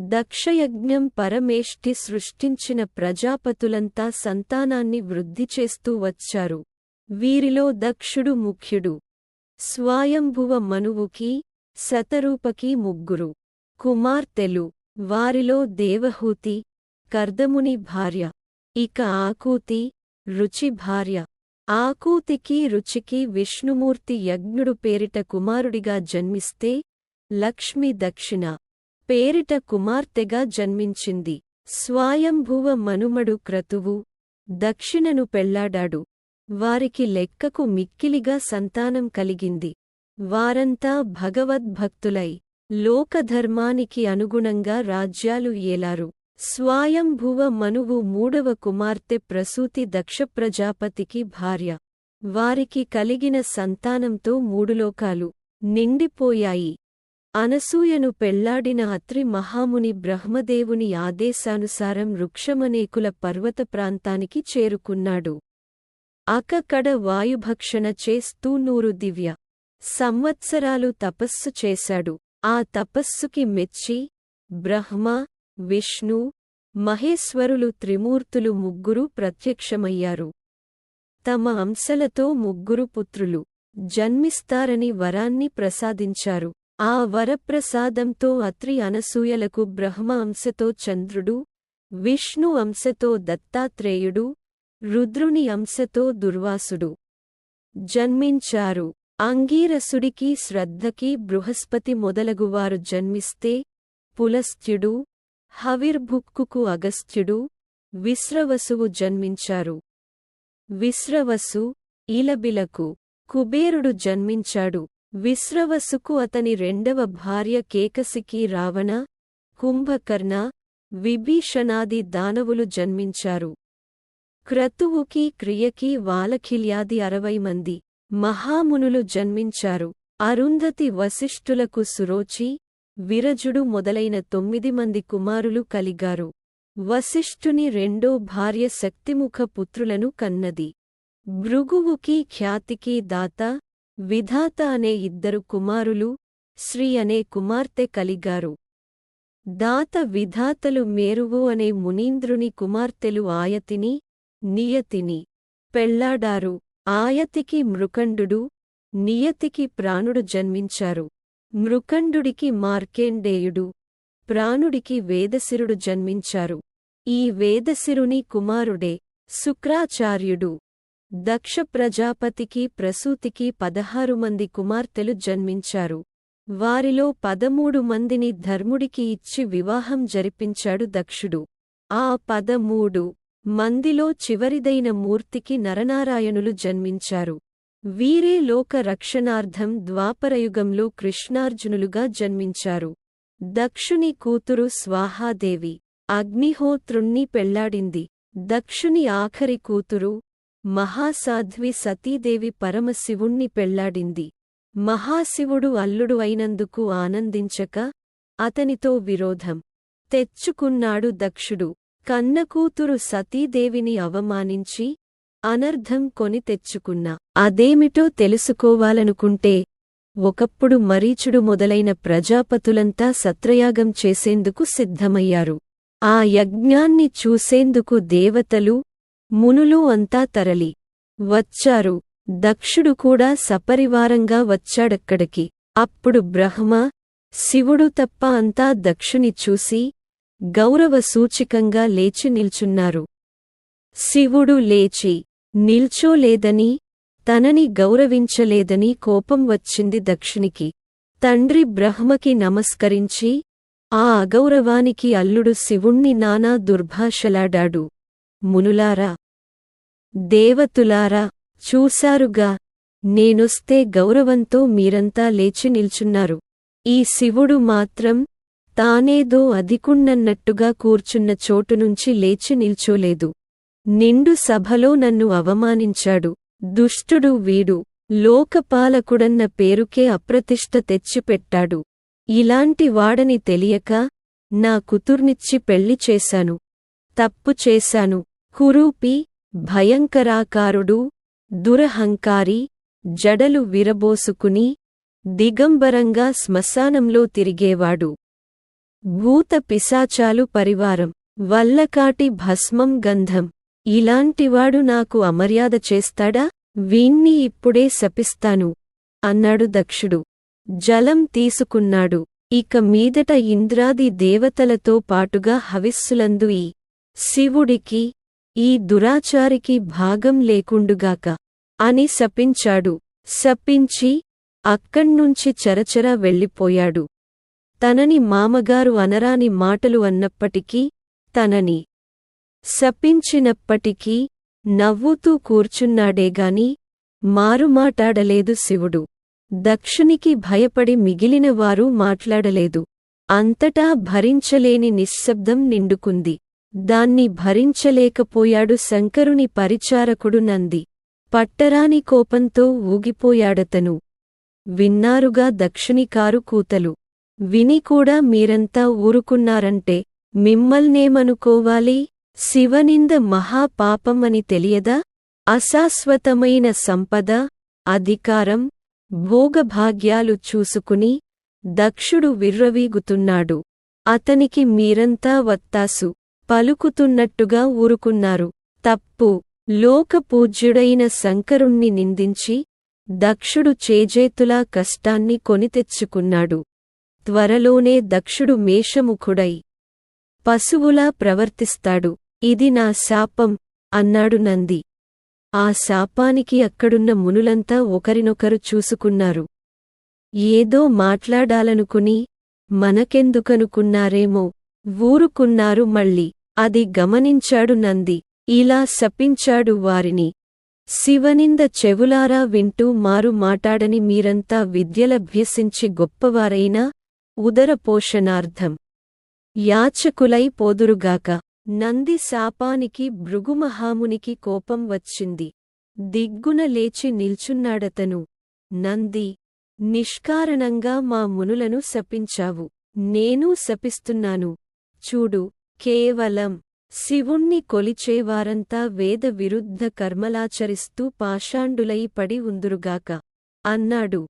దక్షయజ్ఞం పరమేష్ఠి సృష్టించిన ప్రజాపతులంతా సంతానాన్ని వృద్ధి చేస్తూ వచ్చారు. వీరిలో దక్షుడు ముఖ్యుడు. స్వాయంభువ మనువుకి శతరూపకి ముగ్గురు. కుమార్తెలు. వారిలో దేవహూతి కర్దముని భార్య. ఇక ఆకూతి రుచి భార్య. ఆకూతికి రుచికి విష్ణుమూర్తి యజ్ఞుడు పేరిట కుమారుడిగా జన్మిస్తే లక్ష్మి దక్షిణ. పేరిట కుమార్తెగా జన్మించింది. స్వాయంభువ మనుమడు క్రతువు దక్షిణను పెళ్ళాడాడు. వారికి లెక్కకు మిక్కిలిగా సంతానం కలిగింది. వారంతా భగవద్భక్తులై లోకధర్మానికి అనుగుణంగా రాజ్యాలు ఏలారు. స్వాయంభువ మనువు మూడవ కుమార్తె ప్రసూతి దక్షప్రజాపతికి భార్య. వారికి కలిగిన సంతానంతో మూడులోకాలు నిండిపోయాయి. అనసూయను పెళ్ళాడిన అత్రి మహాముని బ్రహ్మదేవుని ఆదేశానుసారం వృక్షమనేకుల పర్వత ప్రాంతానికి చేరుకున్నాడు. అకకడ వాయుభక్షణ చేస్తూ నూరు దివ్య. సంవత్సరాలు తపస్సు చేశాడు. ఆ తపస్సుకి మెచ్చి బ్రహ్మ విష్ణు మహేశ్వరులు త్రిమూర్తులు ముగ్గురు ప్రత్యక్షమయ్యారు. తమ అంశలతో ముగ్గురు పుత్రులు జన్మిస్తారని వరాన్ని ప్రసాదించారు. ఆ వరప్రసాదంతో అత్రి అనసూయలకు బ్రహ్మ అంశతో చంద్రుడు విష్ణు అంశతో దత్తాత్రేయుడు రుద్రుని అంశతో దుర్వాసుడు జన్మించారు. అంగీరసుడికి శ్రద్ధకి బృహస్పతి మొదలగువారు జన్మిస్తే పులస్త్యుడు హవిర్భుక్కుకు అగస్త్యుడు విశ్రవసువు జన్మించారు. విశ్రవసు ఈలబిలకు కుబేరుడు జన్మించాడు. విశ్రవసుకు అతని రెండవ భార్య కేకసికి రావణ కుంభకర్ణ విభీషణాది దానవులు జన్మించారు. క్రతువుకి క్రియకి వాలఖిల్యాది అరవై మంది మహామునులు జన్మించారు. అరుంధతి వశిష్ఠులకు సురోచి విరజుడు మొదలైన తొమ్మిది మంది కుమారులు కలిగారు. వశిష్ఠుని రెండో భార్య శక్తిముఖ పుత్రులను కన్నది. భృగువుకి ఖ్యాతికి దాత విధాత అనే ఇద్దరు కుమారులు శ్రీ అనే కుమార్తె కలిగారు. దాత విధాతలు మేరువు అనే మునీంద్రుని కుమార్తెలు ఆయతిని నియతిని పెళ్ళాడారు. ఆయతికి మృకండు నియతికి ప్రాణుడు జన్మించారు. మృకండుడికి మార్కేండేయుడు ప్రాణుడికి వేదశిరుడు జన్మించారు. ఈ వేదశిరుని కుమారుడే శుక్రాచార్యుడు. దక్ష ప్రజాపతికి ప్రసూతికి పదహారు మంది కుమార్తెలు జన్మించారు. వారిలో పదమూడు మందిని ధర్ముడికి ఇచ్చి వివాహం జరిపించాడు దక్షుడు. ఆ పదమూడు మందిలో చివరిదైన మూర్తికి నరనారాయణులు జన్మించారు. వీరే లోక రక్షణార్థం ద్వాపరయుగంలో కృష్ణార్జునులుగా జన్మించారు. దక్షుని కూతురు స్వాహాదేవి అగ్నిహోత్రుణ్ణి పెళ్ళాడింది. దక్షుని ఆఖరి కూతురు మహాసాధ్వి సతీదేవి పరమశివుణ్ణి పెళ్ళాడింది. మహాశివుడు అల్లుడు అయినందుకు ఆనందించక అతనితో విరోధం. తెచ్చుకున్నాడు దక్షుడు. కన్నకూతురు సతీదేవిని అవమానించి అనర్ధం కొని తెచ్చుకున్నా. అదేమిటో తెలుసుకోవాలనుకుంటే ఒకప్పుడు మరీచుడు మొదలైన ప్రజాపతులంతా సత్రయాగం చేసేందుకు సిద్ధమయ్యారు. ఆ యజ్ఞాన్ని చూసేందుకు దేవతలు మునులు అంతా తరలి. వచ్చారు. దక్షుడు కూడా సపరివారంగా వచ్చాడక్కడికి. అప్పుడు బ్రహ్మ శివుడు తప్ప అంతా దక్షుని చూసి గౌరవ సూచికంగా లేచి నిల్చున్నారు. శివుడు లేచి నిల్చోలేదని తనని గౌరవించలేదని కోపం వచ్చింది దక్షునికి. తండ్రి బ్రహ్మకి నమస్కరించి ఆ అగౌరవానికి అల్లుడు శివుణ్ణి నానా దుర్భాషలాడాడు. మునులారా దేవతులారా చూశారుగా నేనొస్తే గౌరవంతో మీరంతా లేచి నిల్చున్నారు. ఈ శివుడు మాత్రం తానేదో అధికున్నన్నట్టుగా కూర్చున్న చోటునుంచి లేచి నిల్చోలేదు. నిండు సభలో నన్ను అవమానించాడు. దుష్టుడు వీడు లోకపాలకుడన్న పేరుకే అప్రతిష్ట తెచ్చిపెట్టాడు. ఇలాంటి వాడని తెలియక నా కుతుర్నిచ్చి పెళ్ళి చేశాను. తప్పు చేశాను. కురూపి భయంకరాకారుడు దురహంకారి జడలు విరబోసుకుని దిగంబరంగా శ్మశానంలో తిరిగేవాడు. భూత పిశాచాలు పరివారం వల్లకాటి భస్మం గంధం. ఇలాంటివాడు నాకు అమర్యాద చేస్తాడా? వీణ్ణి ఇప్పుడే శపిస్తాను అన్నాడు దక్షుడు. జలం తీసుకున్నాడు ఇక మీదట ఇంద్రాది దేవతలతో పాటుగా హవిస్సులందు ఈ శివుడికి ఈ దురాచారికి భాగం లేకుండుగాక అని శపించాడు. శపించి అక్కణ్నుంచి చరచర వెళ్ళిపోయాడు. తనని మామగారు అనరాని మాటలు అన్నప్పటికీ తనని శపించినప్పటికీ నవ్వుతూ కూర్చున్నాడేగాని మారుమాటాడలేదు శివుడు. దక్షునికి భయపడి మిగిలినవారు మాట్లాడలేదు. అంతటా భరించలేని నిశ్శబ్దం నిండుకుంది. దాన్ని భరించలేకపోయాడు శంకరుని పరిచారకుడు నంది. పట్టరాని కోపంతో ఊగిపోయాడతను. విన్నారుగా దక్షిణికారు కూతలు. విని కూడా మీరంతా ఊరుకున్నారంటే మిమ్మల్నేమనుకోవాలి? శివనింద మహాపాపమని తెలియదా? అశాశ్వతమైన సంపద అధికారం భోగభాగ్యాలు చూసుకుని దక్షుడు విర్రవీగుతున్నాడు. అతనికి మీరంతా వత్తాసు. పలుకుతున్నట్టుగా ఊరుకున్నారు. తప్పు. లోకపూజ్యుడైన శంకరుణ్ణి నిందించి దక్షుడు చేజేతులా కష్టాన్ని కొనితెచ్చుకున్నాడు. త్వరలోనే దక్షుడు మేషముఖుడై పశువులా ప్రవర్తిస్తాడు. ఇది నా శాపం అన్నాడు నంది. ఆ శాపానికి అక్కడున్న మునులంతా ఒకరినొకరు చూసుకున్నారు. ఏదో మాట్లాడాలనుకుని మనకెందుకనుకున్నారేమో ఊరుకున్నారు మళ్ళీ. అది గమనించాడు నంది. ఇలా శపించాడు వారిని. శివనింద చెవులారా వింటూ మారు మాటాడని మీరంతా విద్యలభ్యసించి గొప్పవారైనా ఉదరపోషణార్థం. యాచకులై పోదురుగాక. నంది శాపానికి భృగుమహామునికి కోపం వచ్చింది. దిగ్గున లేచి నిల్చున్నాడతను. నంది నిష్కారణంగా మా మునులను శపించావు. నేనూ శపిస్తున్నాను. చూడు కేవలం శివుణ్ణి కొలిచేవారంతా వేద విరుద్ధ కర్మలాచరిస్తూ పాషాండులై పడి ఉందురుగాక. అన్నాడు.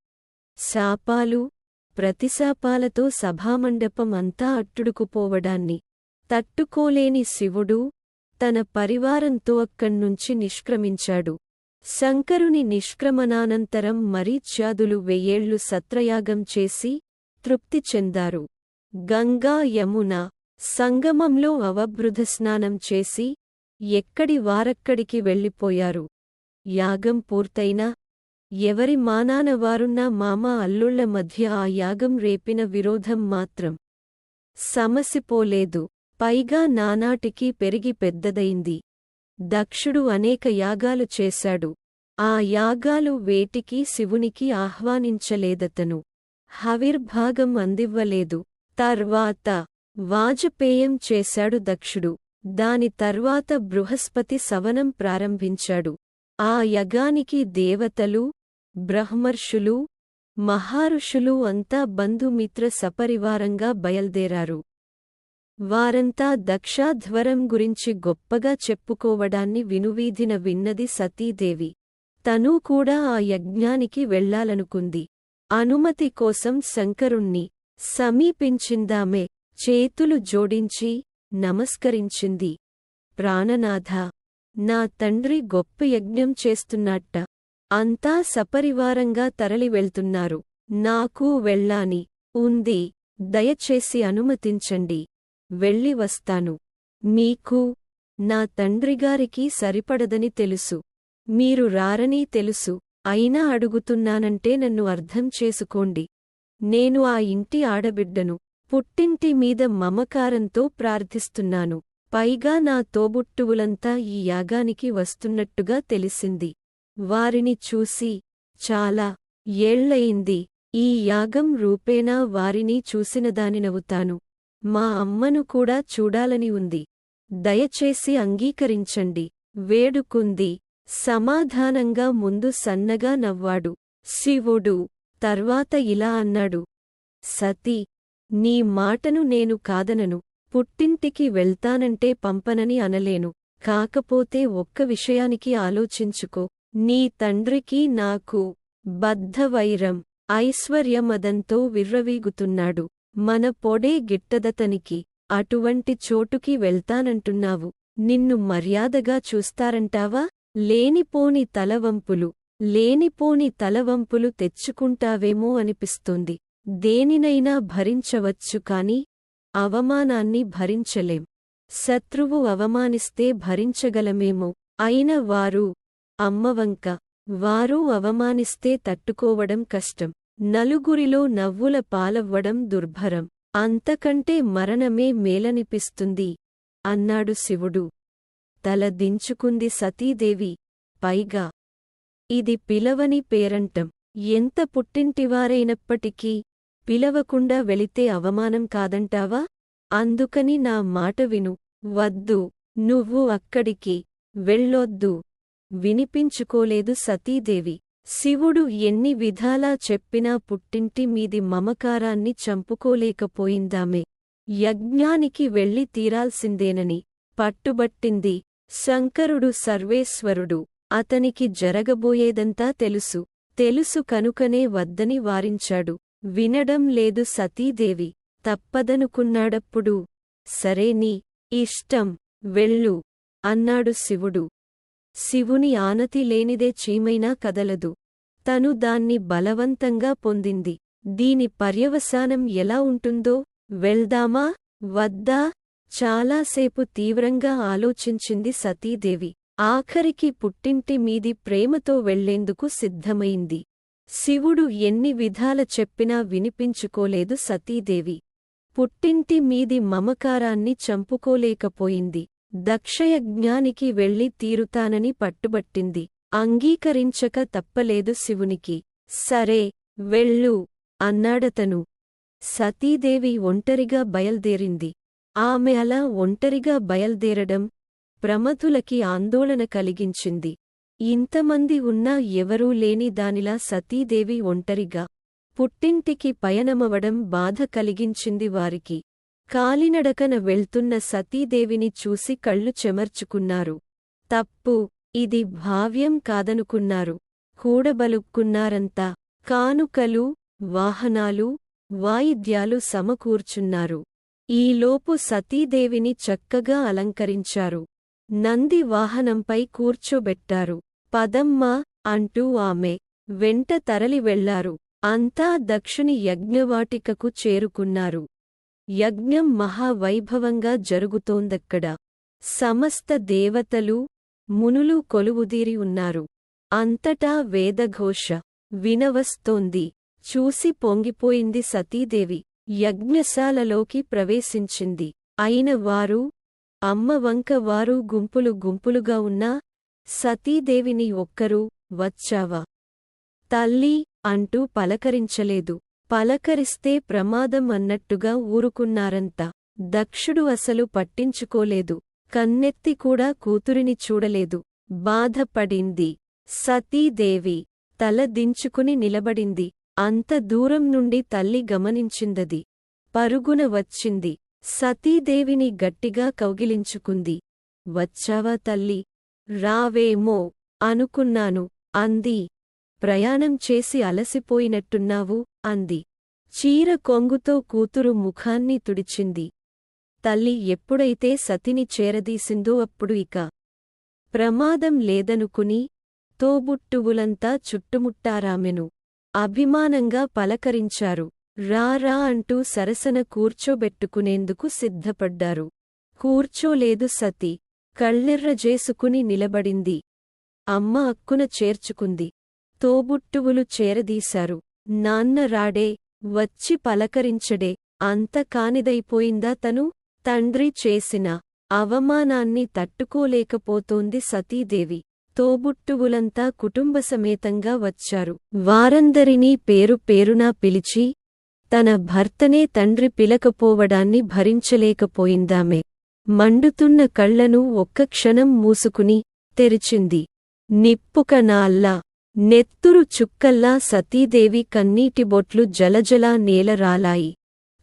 శాపాలు ప్రతిశాపాలతో సభామండపం అంతా అట్టుడుకుపోవడాన్ని. తట్టుకోలేని శివుడు తన పరివారంతో అక్కణ్నుంచి నిష్క్రమించాడు. శంకరుని నిష్క్రమణానంతరం మరీచ్యాదులు వెయ్యేళ్ళు సత్రయాగం చేసి తృప్తి చెందారు. గంగా యమున సంగమంలో అవబృధ స్నానం చేసి ఎక్కడి వారక్కడికి వెళ్ళిపోయారు? యాగం పూర్తయినా ఎవరి మానాన వారున్న మామ అల్లుళ్ళ మధ్య ఆ యాగం రేపిన విరోధం మాత్రం సమసిపోలేదు. పైగా నానాటికి పెరిగి పెద్దదైంది. దక్షుడు అనేక యాగాలు చేశాడు. ఆ యాగాలు వేటికి శివునికి ఆహ్వానించలేదతను. హవిర్భాగం అందివ్వలేదు. తర్వాత వాజపేయం చేశాడు దక్షుడు. దాని తర్వాత బృహస్పతి సవనం ప్రారంభించాడు. ఆ యగానికి దేవతలు బ్రహ్మర్షులు మహారుషులు అంతా బంధుమిత్ర సపరివారంగా బయల్దేరారు. వారంతా దక్షాధ్వరం గురించి గొప్పగా చెప్పుకోవడాన్ని వినువీధిన విన్నది సతీదేవి. తనూ కూడా ఆ యజ్ఞానికి వెళ్ళాలనుకుంది అనుమతి కోసం శంకరుణ్ణి సమీపించిందామే. చేతులు జోడించి నమస్కరించింది. ప్రాణనాథ నా తండ్రి గొప్ప యజ్ఞం చేస్తున్నట్ట. అంతా సపరివారంగా తరలి వెళ్తున్నారు నాకూ వెళ్ళాని ఉంది. దయచేసి అనుమతించండి. వెళ్ళి వస్తాను. మీకు నా తండ్రిగారికి సరిపడదని తెలుసు. మీరు రారనీ తెలుసు. అయినా అడుగుతున్నానంటే నన్ను అర్థం చేసుకోండి. నేను ఆ ఇంటి ఆడబిడ్డను పుట్టింటి మీద మమకారంతో ప్రార్థిస్తున్నాను. పైగా నా తోబుట్టువులంతా ఈ యాగానికి వస్తున్నట్టుగా తెలిసింది. వారిని చూసి చాలా ఏళ్ళయింది ఈ యాగం రూపేణా వారిని చూసినదానినవుతాను మా అమ్మను కూడా చూడాలని ఉంది. దయచేసి అంగీకరించండి. వేడుకుంది. సమాధానంగా ముందు సన్నగా నవ్వాడు. శివుడు తర్వాత ఇలా అన్నాడు. సతీ నీ మాటను నేను కాదనను. పుట్టింటికి వెళ్తానంటే పంపనని అనలేను. కాకపోతే ఒక్క విషయానికి ఆలోచించుకో. నీ తండ్రికి నాకు బద్ధవైరం ఐశ్వర్యమదంతో విర్రవీగుతున్నాడు. మన పొడే గిట్టదతనికి అటువంటి చోటుకి వెళ్తానంటున్నావు. నిన్ను మర్యాదగా చూస్తారంటావా? లేనిపోని తలవంపులు లేనిపోని తలవంపులు తెచ్చుకుంటావేమో అనిపిస్తోంది. దేనినైనా భరించవచ్చు కాని అవమానాన్ని భరించలేం. శత్రువు అవమానిస్తే భరించగలమేమో. అయిన వారు అమ్మవంక. వారు అవమానిస్తే తట్టుకోవడం కష్టం. నలుగురిలో నవ్వుల పాలవ్వడం దుర్భరం. అంతకంటే మరణమే మేలనిపిస్తుంది అన్నాడు శివుడు. తల దించుకుంది సతీదేవి. పైగా ఇది పిలవని పేరంటం. ఎంత పుట్టింటివారైనప్పటికీ పిలవకుండా వెళితే అవమానం కాదంటావా? అందుకని నా మాట విను. వద్దు. నువ్వు అక్కడికి వెళ్ళొద్దు. వినిపించుకోలేదు సతీదేవి. శివుడు ఎన్ని విధాలా చెప్పినా పుట్టింటి మీది మమకారాన్ని చంపుకోలేకపోయిందామే. యజ్ఞానికి వెళ్ళి తీరాల్సిందేనని పట్టుబట్టింది. శంకరుడు సర్వేశ్వరుడు. అతనికి జరగబోయేదంతా తెలుసు. తెలుసు కనుకనే వద్దని వారించాడు. వినడం లేదు సతీదేవి. తప్పదనుకున్నాడప్పుడు సరే నీ ఇష్టం వెళ్ళు అన్నాడు శివుడు. శివుని ఆనతి లేనిదే చీమైనా కదలదు. తను దాన్ని బలవంతంగా పొందింది. దీని పర్యవసానం ఎలా ఉంటుందో వెళ్దామా వద్దా? చాలాసేపు తీవ్రంగా ఆలోచించింది సతీదేవి. ఆఖరికి పుట్టింటి మీది ప్రేమతో వెళ్ళేందుకు సిద్ధమైంది. శివుడు ఎన్ని విధాల చెప్పినా వినిపించుకోలేదు సతీదేవి. పుట్టింటి మీది మమకారాన్ని చంపుకోలేకపోయింది. దక్షయజ్ఞానికి వెళ్ళి తీరుతానని పట్టుబట్టింది. అంగీకరించక తప్పలేదు శివునికి. సరే వెళ్ళు అన్నాడతను. సతీదేవి ఒంటరిగా బయల్దేరింది. ఆమె అలా ఒంటరిగా బయల్దేరడం ప్రమతులకి ఆందోళన కలిగించింది. ఇంతమంది ఉన్నా ఎవరూ లేని దానిలా సతీదేవి ఒంటరిగా పుట్టింటికి పయనమవడం బాధ కలిగించింది వారికి. కాలినడకన వెళ్తున్న సతీదేవిని చూసి కళ్ళు చెమర్చుకున్నారు. తప్పు ఇది భావ్యం కాదనుకున్నారు. కూడబలుక్కున్నారంతా. కానుకలు వాహనాలు వాయిద్యాలు సమకూర్చున్నారు. ఈలోపు సతీదేవిని చక్కగా అలంకరించారు. నంది వాహనంపై కూర్చోబెట్టారు. పదమ్మా అంటూ ఆమె వెంట తరలి వెళ్ళారు. అంతా దక్షుని యజ్ఞవాటికకు చేరుకున్నారు. యజ్ఞం మహావైభవంగా జరుగుతోందక్కడ. సమస్త దేవతలు మునులు కొలువుదీరి ఉన్నారు. అంతటా వేదఘోష వినవస్తోంది. చూసి పొంగిపోయింది సతీదేవి. యజ్ఞశాలలోకి ప్రవేశించింది. అయిన వారు అమ్మవంక వారు గుంపులు గుంపులుగా ఉన్నా సతీదేవిని ఒక్కరూ వచ్చావా? తల్లి అంటూ పలకరించలేదు. పలకరిస్తే ప్రమాదం అన్నట్టుగా ఊరుకున్నారంతా. దక్షుడు అసలు పట్టించుకోలేదు. కన్నెత్తి కూడా కూతురిని చూడలేదు. బాధపడింది. సతీదేవి తల దించుకుని నిలబడింది. అంత దూరం నుండి తల్లి గమనించిందది. పరుగున వచ్చింది. సతీదేవిని గట్టిగా కౌగిలించుకుంది. వచ్చావా తల్లి? రావేమో అనుకున్నాను అంది. ప్రయాణం చేసి అలసిపోయినట్టున్నావు అంది. చీర కొంగుతో కూతురు ముఖాన్ని తుడిచింది. తల్లి ఎప్పుడైతే సతిని చేరదీసిందో అప్పుడు ఇక ప్రమాదం లేదనుకుని తోబుట్టువులంతా చుట్టుముట్టారామెను అభిమానంగా పలకరించారు. రారా అంటూ సరసన కూర్చోబెట్టుకునేందుకు సిద్ధపడ్డారు. కూర్చోలేదు సతి. కళ్ళెర్రజేసుకుని నిలబడింది. అమ్మ అక్కున చేర్చుకుంది. తోబుట్టువులు చేరదీశారు. నాన్న రాడే వచ్చి పలకరించడే అంత కానిదైపోయిందా తను? తండ్రి చేసిన అవమానాన్ని తట్టుకోలేకపోతోంది సతీదేవి. తోబుట్టువులంతా కుటుంబసమేతంగా వచ్చారు. వారందరినీ పేరు పేరునా పిలిచి తన భర్తనే తండ్రి పిలకపోవడాన్ని భరించలేకపోయిందామే. మండుతున్న కళ్ళను ఒక్క క్షణం మూసుకుని తెరిచింది. నిప్పుకనాల్లా నెత్తురు చుక్కల్లా సతీదేవి కన్నీటిబొట్లు జలజలా నేలరాలాయి.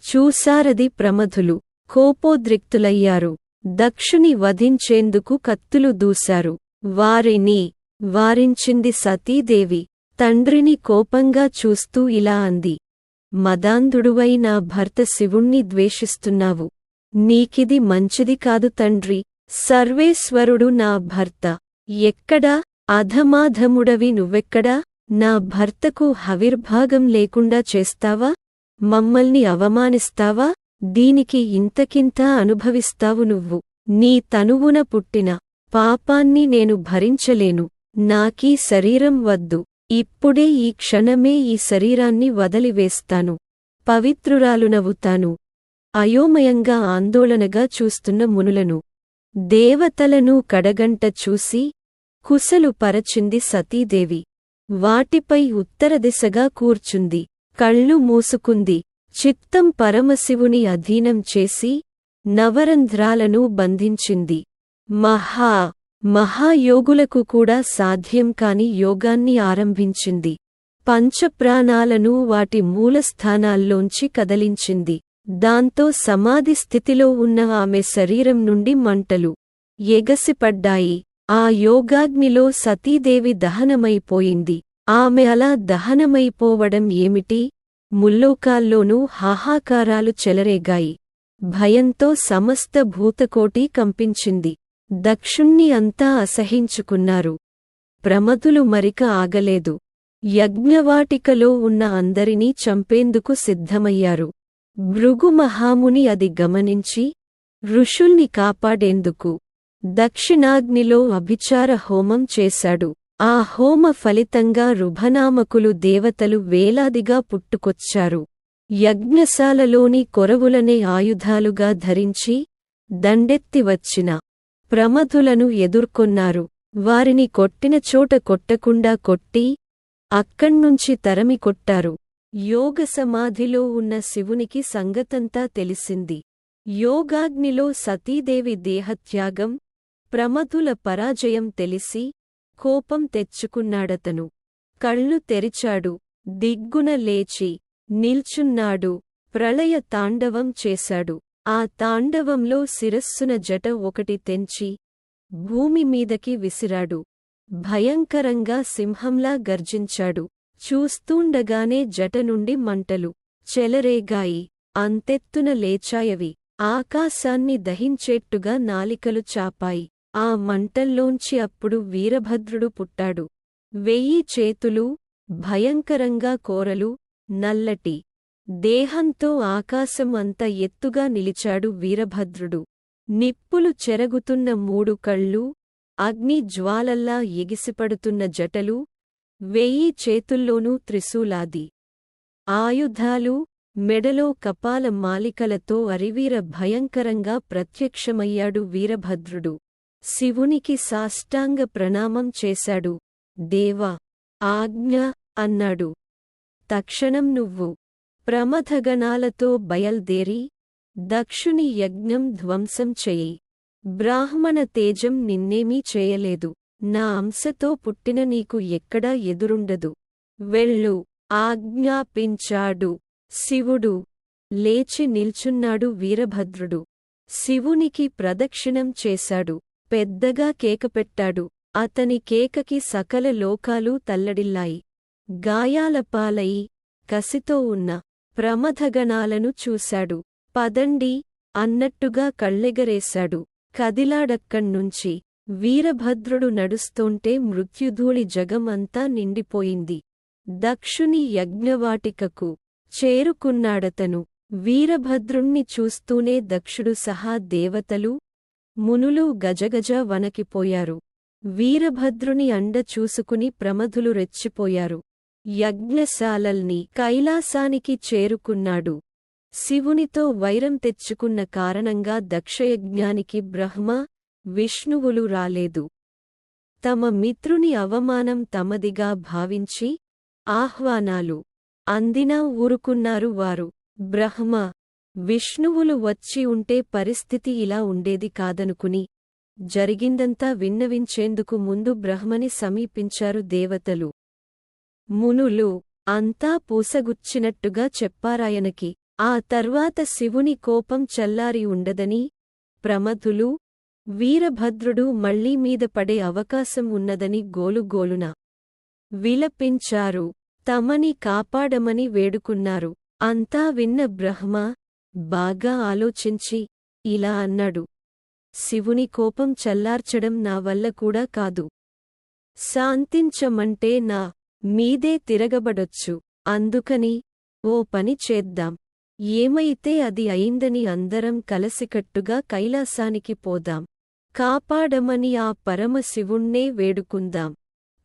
చూసారది ప్రమధులు కోపోద్రిక్తులయ్యారు. దక్షుని వధించేందుకు కత్తులు దూశారు. వారిని వారించింది సతీదేవి. తండ్రిని కోపంగా చూస్తూ ఇలా అంది. మదాంధుడువై నా భర్త శివుణ్ణి ద్వేషిస్తున్నావు. నీకిది మంచిది కాదు తండ్రి సర్వేశ్వరుడు నా భర్త. ఎక్కడా? అధమాధముడవి నువ్వెక్కడా? నా భర్తకు హవిర్భాగం లేకుండా చేస్తావా? మమ్మల్ని అవమానిస్తావా? దీనికి ఇంతకింత అనుభవిస్తావు నువ్వు. నీ తనువున పుట్టిన పాపాన్ని నేను భరించలేను. నాకీ శరీరం వద్దు. ఇప్పుడే ఈ క్షణమే ఈ శరీరాన్ని వదిలివేస్తాను. పవిత్రురాలునవుతాను అయోమయంగా ఆందోళనగా చూస్తున్న మునులను. దేవతలను కడగంట చూసి కుశలు పరచింది సతీదేవి. వాటిపై ఉత్తర దిశగా కూర్చుంది. కళ్ళు మూసుకుంది. చిత్తం పరమశివుని అధీనం చేసి నవరంధ్రాలను బంధించింది. మహా మహాయోగులకు కూడా సాధ్యం కాని యోగాన్ని ఆరంభించింది. పంచప్రాణాలను వాటి మూలస్థానాల్లోంచి కదలించింది. దాంతో సమాధి స్థితిలో ఉన్న ఆమె శరీరం నుండి మంటలు ఎగసిపడ్డాయి. ఆ యోగాగ్నిలో సతీదేవి దహనమైపోయింది. ఆమె అలా దహనమైపోవడం ఏమిటి? ముల్లోకాల్లోనూ హాహాకారాలు చెలరేగాయి. భయంతో సమస్త భూతకోటి కంపించింది. దక్షుణ్ణి అంతా అసహించుకున్నారు. ప్రమదులు మరిక ఆగలేదు. యజ్ఞవాటికలో ఉన్న అందరినీ చంపేందుకు సిద్ధమయ్యారు. భృగుమహాముని అది గమనించి ఋషుల్ని కాపాడేందుకు దక్షిణాగ్నిలో అభిచార హోమం చేశాడు. ఆ హోమ ఫలితంగా రుభనామకులు దేవతలు వేలాదిగా పుట్టుకొచ్చారు. యజ్ఞశాలలోని కొరవులనే ఆయుధాలుగా ధరించి దండెత్తి వచ్చిన ప్రమధులను ఎదుర్కొన్నారు. వారిని కొట్టిన చోట కొట్టకుండా కొట్టి అక్కణ్నుంచి తరమి కొట్టారు యోగ సమాధిలో ఉన్న శివునికి సంగతంతా తెలిసింది. యోగాగ్నిలో సతీదేవి దేహత్యాగం ప్రమతుల పరాజయం తెలిసి కోపం తెచ్చుకున్నాడతను. కళ్ళు తెరిచాడు దిగ్గున లేచి నిల్చున్నాడు ప్రళయ తాండవం చేశాడు. ఆ తాండవంలో శిరస్సున జట ఒకటి తెంచి భూమి మీదకి విసిరాడు. భయంకరంగా సింహంలా గర్జించాడు. చూస్తూండగానే జట నుండి మంటలు చెలరేగాయి. అంతెత్తున లేచాయవి. ఆకాశాన్ని దహించేట్టుగా నాలికలు చాపాయి. ఆ మంటల్లోంచి అప్పుడు వీరభద్రుడు పుట్టాడు. వెయ్యి చేతులు భయంకరంగా కోరలు నల్లటి దేహంతో ఆకాశం అంత ఎత్తుగా నిలిచాడు వీరభద్రుడు. నిప్పులు చెరగుతున్న మూడు కళ్ళు అగ్ని జ్వాలల్లా ఎగిసిపడుతున్న జటలు వెయ్యి చేతుల్లోనూ త్రిశూలాది. ఆయుధాలు మెడలో కపాల మాలికలతో అరివీర భయంకరంగా ప్రత్యక్షమయ్యాడు వీరభద్రుడు. శివునికి సాష్టాంగ ప్రణామం చేశాడు. దేవా ఆజ్ఞ అన్నాడు. తక్షణం నువ్వు ప్రమథగణాలతో బయల్దేరి దక్షుని యజ్ఞం ధ్వంసం చెయ్యి బ్రాహ్మణ తేజం నిన్నేమీ చేయలేదు. నా అంశతో పుట్టిన నీకు ఎక్కడా ఎదురుండదు. వెళ్ళు ఆజ్ఞాపించాడు. శివుడు లేచి నిల్చున్నాడు వీరభద్రుడు. శివునికి ప్రదక్షిణం చేశాడు. పెద్దగా కేకపెట్టాడు. అతని కేకకి సకల లోకాలు తల్లడిల్లాయి. గాయాలపాలయి కసితో ఉన్న ప్రమథగణాలను చూశాడు. పదండి అన్నట్టుగా కళ్ళెగరేశాడు. కదిలాడక్కణ్నుంచి వీరభద్రుడు నడుస్తుంటే మృత్యుధూళి జగం అంతా నిండిపోయింది. దక్షుని యజ్ఞవాటికకు చేరుకున్నాడతను. వీరభద్రుణ్ణి చూస్తూనే దక్షుడు సహా దేవతలు మునులు గజగజ వనకిపోయారు వీరభద్రుని అండ చూసుకుని ప్రమధులు రెచ్చిపోయారు. యజ్ఞశాలల్ని కైలాసానికి చేరుకున్నాడు. శివునితో వైరం తెచ్చుకున్న కారణంగా దక్షయజ్ఞానికి బ్రహ్మ విష్ణువులు రాలేదు. తమ మిత్రుని అవమానం తమదిగా భావించి ఆహ్వానాలు అందినా ఊరుకున్నారు వారు. బ్రహ్మ విష్ణువులు వచ్చి ఉంటే పరిస్థితి ఇలా ఉండేది కాదనుకుని జరిగిందంతా విన్నవించేందుకు ముందు బ్రహ్మని సమీపించారు దేవతలు. మునులు అంతా పూసగుచ్చినట్టుగా చెప్పారాయనకి. ఆ తర్వాత శివుని కోపం చల్లారి ఉండదని ప్రమథులు వీరభద్రుడు మళ్ళీ మీద పడే అవకాశం ఉన్నదని గోలుగోలున విలపించారు. తమని కాపాడమని వేడుకున్నారు. అంతా విన్న బ్రహ్మ బాగా ఆలోచించి ఇలా అన్నాడు. శివుని కోపం చల్లార్చడం నా వల్ల కూడా కాదు. శాంతించమంటే నా మీదే తిరగబడొచ్చు. అందుకని ఓ పని చేద్దాం. ఏమైతే అది అయిందని అందరం కలసికట్టుగా కైలాసానికి పోదాం. కాపాడమని ఆ పరమశివుణ్ణే వేడుకుందాం.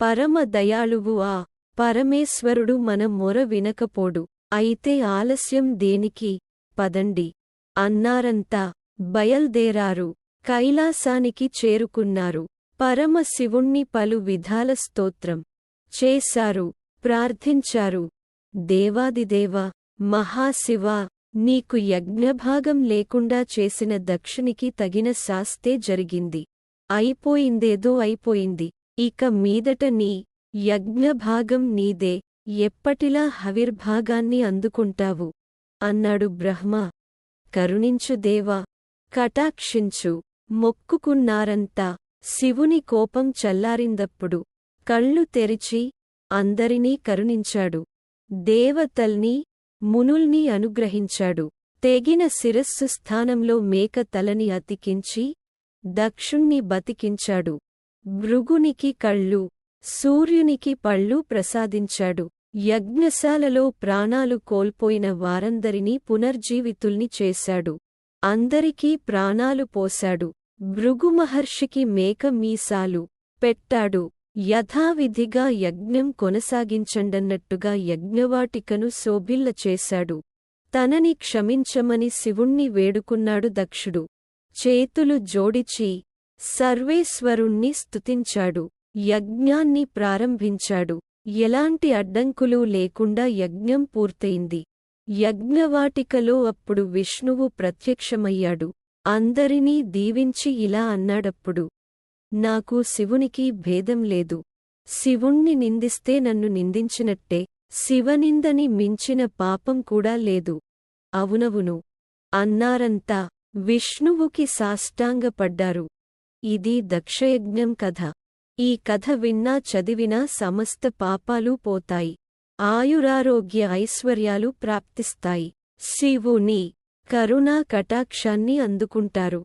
పరమ దయాళువు ఆ పరమేశ్వరుడు మన మొర వినకపోడు. అయితే ఆలస్యం దేనికి? పదండి. అన్నారంతా బయల్దేరారు. కైలాసానికి చేరుకున్నారు. పరమశివుణ్ణి పలు విధాల స్తోత్రం చేశారు ప్రార్థించారు. దేవాదిదేవ మహాశివా నీకు యజ్ఞభాగం లేకుండా చేసిన దక్షునికి తగిన శాస్తే జరిగింది. అయిపోయిందేదో అయిపోయింది. ఇక మీదట నీ యజ్ఞభాగం నీదే. ఎప్పటిలా హవిర్భాగాన్ని అందుకుంటావు? అన్నాడు బ్రహ్మ. కరుణించు దేవా. కటాక్షించు. మొక్కుకున్నారంతా. శివుని కోపం చల్లారిందప్పుడు. కళ్ళు తెరిచి అందరినీ కరుణించాడు. దేవతల్ని మునుల్ని అనుగ్రహించాడు. తెగిన శిరస్సు స్థానంలో మేక తలని అతికించి దక్షుణ్ణి బతికించాడు. భృగునికి కళ్ళు సూర్యునికి పళ్ళు ప్రసాదించాడు. యజ్ఞశాలలో ప్రాణాలు కోల్పోయిన వారందరినీ పునర్జీవితుల్ని చేశాడు. అందరికీ ప్రాణాలు పోశాడు. భృగుమహర్షికి మేక మీసాలు పెట్టాడు. యథావిధిగా యజ్ఞం కొనసాగించండన్నట్టుగా యజ్ఞవాటికను శోభిల్ల చేశాడు. తనని క్షమించమని శివుణ్ణి వేడుకున్నాడు దక్షుడు. చేతులు జోడిచి సర్వేశ్వరుణ్ణి స్తుతించాడు. యజ్ఞాన్ని ప్రారంభించాడు. ఎలాంటి అడ్డంకులు లేకుండా యజ్ఞం పూర్తయింది. యజ్ఞవాటికలో అప్పుడు విష్ణువు ప్రత్యక్షమయ్యాడు. అందరినీ దీవించి ఇలా అన్నాడప్పుడు నాకు శివునికి భేదం లేదు. శివుణ్ణి నిందిస్తే నన్ను నిందించినట్టే శివనిందని మించిన పాపం కూడా లేదు. అవునవును. అన్నారంతా విష్ణువుకి సాష్టాంగపడ్డారు. ఇది దక్షయజ్ఞం కథ. ఈ కథ విన్నా చదివినా సమస్త పాపాలు పోతాయి. ఆయురారోగ్య ఐశ్వర్యాలు ప్రాప్తిస్తాయి. శివుని కరుణా కటాక్షాన్ని అందుకుంటారు.